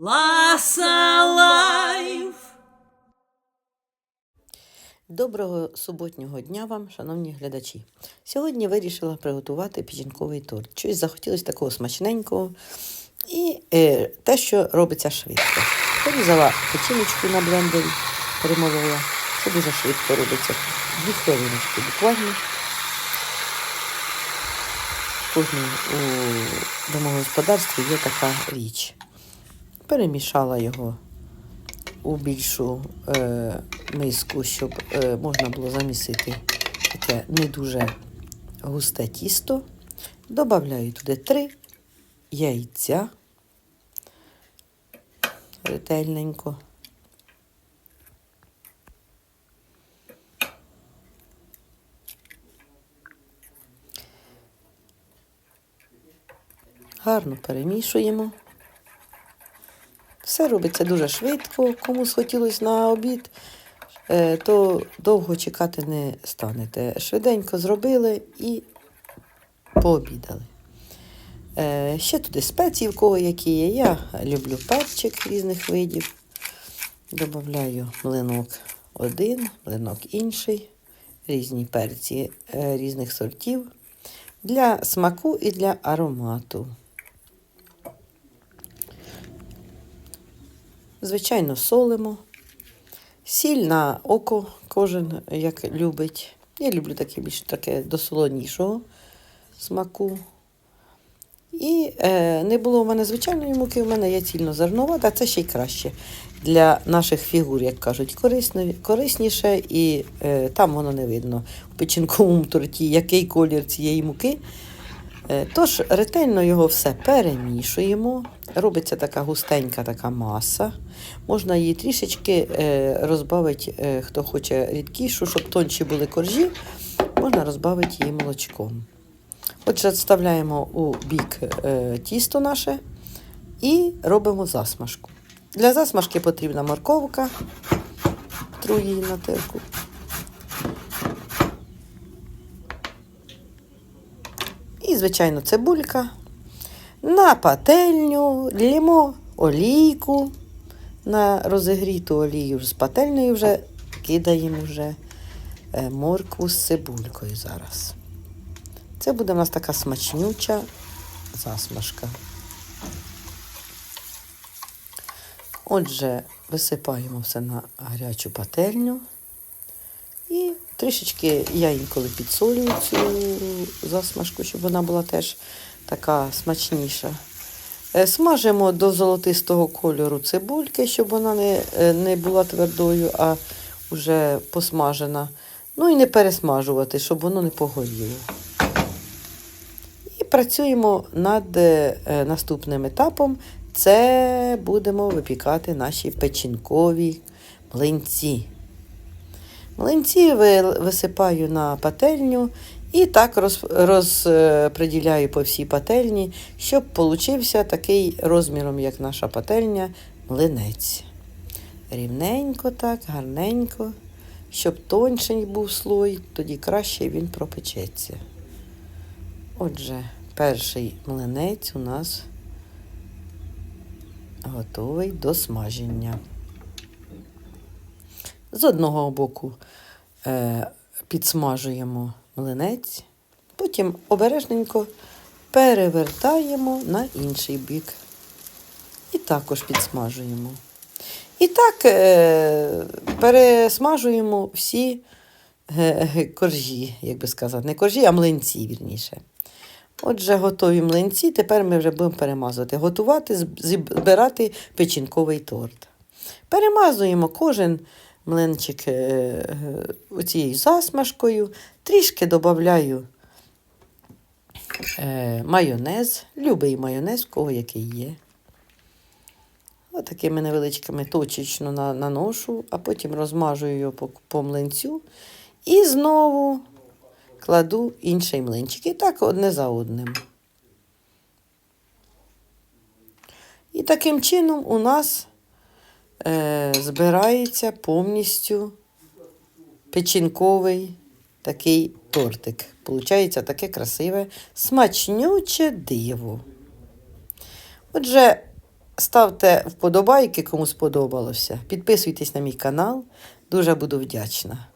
Ласа Лайф. Доброго суботнього дня вам, шановні глядачі. Сьогодні вирішила приготувати печінковий торт. Щось захотілося такого смачненького і е, те, що робиться швидко. Порізала печіночку на блендері, перемолола. Це дуже швидко робиться. Дві хвилиночки буквально. Кожному у домогосподарстві є така річ. Перемішала його у більшу е, миску, щоб е, можна було замісити таке не дуже густе тісто. Добавляю туди три яйця ретельненько. Гарно перемішуємо. Все робиться дуже швидко. Кому схотілося на обід, е, то довго чекати не станете. Швиденько зробили і пообідали. Е, Ще туди спеції, в кого які є. Я люблю перчик різних видів. Добавляю млинок один, млинок інший, різні перці е, різних сортів для смаку і для аромату. Звичайно, солимо. Сіль на око кожен як любить. Я люблю таке більш таке до солонішого смаку. І е, не було в мене звичайної муки, в мене є цільнозернова, та це ще й краще для наших фігур, як кажуть, корисно, корисніше, і е, там воно не видно в печінковому торті, який колір цієї муки. Е, Тож ретельно його все перемішуємо. Робиться така густенька така маса. Можна її трішечки е, розбавити, е, хто хоче рідкішу, щоб тонші були коржі, можна розбавити її молочком. Отже, відставляємо у бік тісто наше і робимо засмажку. Для засмажки потрібна морковка, тру її на терку. І, звичайно, цибулька. На пательню лємо олійку. На розігріту олію з пательнею вже кидаємо вже е, моркву з цибулькою зараз. Це буде у нас така смачнюча засмажка. Отже, висипаємо все на гарячу пательню. Трішечки я інколи підсолюю цю засмажку, щоб вона була теж така смачніша. Е, Смажимо до золотистого кольору цибульки, щоб вона не, е, не була твердою, а вже посмажена. Ну і не пересмажувати, щоб воно не погоріло. І працюємо над е, наступним етапом. Це будемо випікати наші печінкові млинці. Млинці висипаю на пательню і так роз, розподіляю по всій пательні, щоб получився такий розміром, як наша пательня, млинець. Рівненько так, гарненько, щоб тонший був слой, тоді краще він пропечеться. Отже, перший млинець у нас готовий до смаження. З одного боку е, підсмажуємо млинець, потім обережненько перевертаємо на інший бік. І також підсмажуємо. І так е, пересмажуємо всі е, е, коржі, як би сказати, не коржі, а млинці, вірніше. Отже, готові млинці, тепер ми вже будемо перемазувати. Готувати, збирати печінковий торт. Перемазуємо кожен млинчик е, е, оцією засмажкою, трішки додаю е, майонез, любий майонез, кого який є. Отакими невеличкими точечно наношу, а потім розмажую його по, по млинцю. І знову кладу інший млинчик. І так одне за одним. І таким чином у нас е, збирається повністю печінковий такий тортик. Получається таке красиве, смачнюче диво. Отже, ставте вподобайки, кому сподобалося. Підписуйтесь на мій канал. Дуже буду вдячна.